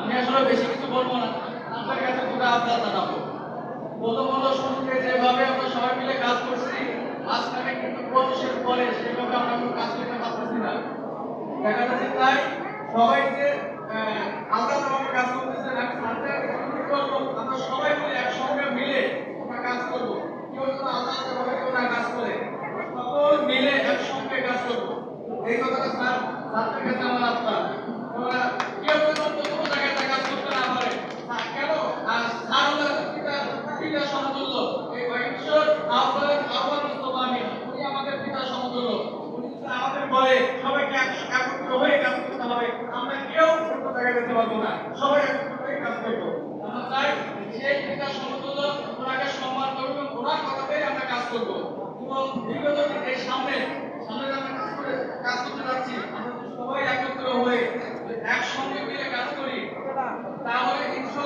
আমি আসলে বেশি কিছু বলব না। আপনার কাছে দুটো আবদার জানাব। প্রথম হলো শুরুতে যেভাবে আমরা সবাই মিলে কাজ করছি, মাঝখানে কিন্তু প্রবেশের পরে সেভাবে আমরা কাজ করতে পারতেছি না। দেখা যাচ্ছে তাই সবাই যে আমাদের বলে সবাইকে একত্র হয়ে কাজ করতে হবে। আমরা কেউ কোনো জায়গায় যেতে পারব না। সবাই একত্র কাজ করব। আমরা চাই সেই পিতা সমতুল্য, ওনাকে সম্মান করব ওনার কথাতেই আমরা কাজ করব। এবং পুরো 大伙儿一说。